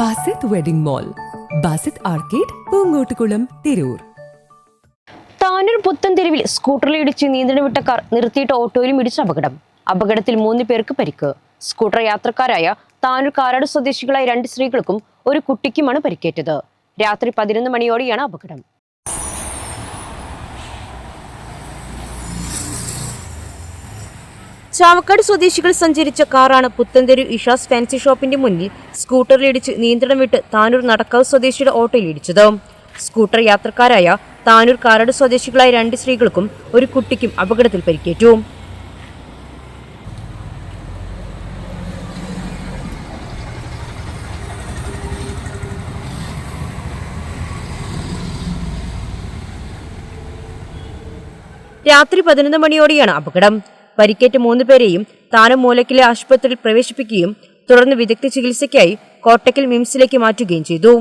Basith wedding mall Basith arcade Poongottukulam Tirur. Tanur പുത്തൻതെരുവിൽ സ്കൂട്ടറിൽ ഇടിച്ച് നിയന്ത്രണം വിട്ട കാർ നിർത്തിയിട്ട ഓട്ടോയിലും ഇടിച്ച അപകടം. അപകടത്തിൽ മൂന്ന് പേർക്ക് പരിക്ക്. സ്കൂട്ടർ യാത്രക്കാരായ താനൂർ കാരാട് സ്വദേശികളായ രണ്ട് സ്ത്രീകൾക്കും ഒരു കുട്ടിക്കുമാണ് പരിക്കേറ്റത്. രാത്രി പതിനൊന്ന് മണിയോടെയാണ് അപകടം. ചാവക്കാട് സ്വദേശികൾ സഞ്ചരിച്ച കാറാണ് പുത്തൻതെരു ഇഷാസ് ഫാൻസി ഷോപ്പിന്റെ മുന്നിൽ സ്കൂട്ടറിലിടിച്ച് നിയന്ത്രണം വിട്ട് താനൂർ നടക്കാവ് സ്വദേശിയുടെ ഓട്ടോയിൽ ഇടിച്ചത് സ്കൂട്ടർ യാത്രക്കാരായ താനൂർ കാരട് സ്വദേശികളായ രണ്ട് സ്ത്രീകൾക്കും ഒരു കുട്ടിക്കും അപകടത്തിൽ പരിക്കേറ്റു. രാത്രി പതിനൊന്ന് മണിയോടെയാണ് അപകടം. പരിക്കേറ്റ മൂന്ന് പേരെയും താനം മൂലക്കിലെ ആശുപത്രിയിൽ പ്രവേശിപ്പിക്കുകയും തുടർന്ന് വിദഗ്ധ ചികിത്സയ്ക്കായി കോട്ടക്കൽ മിംസിലേക്ക് മാറ്റുകയും ചെയ്തു.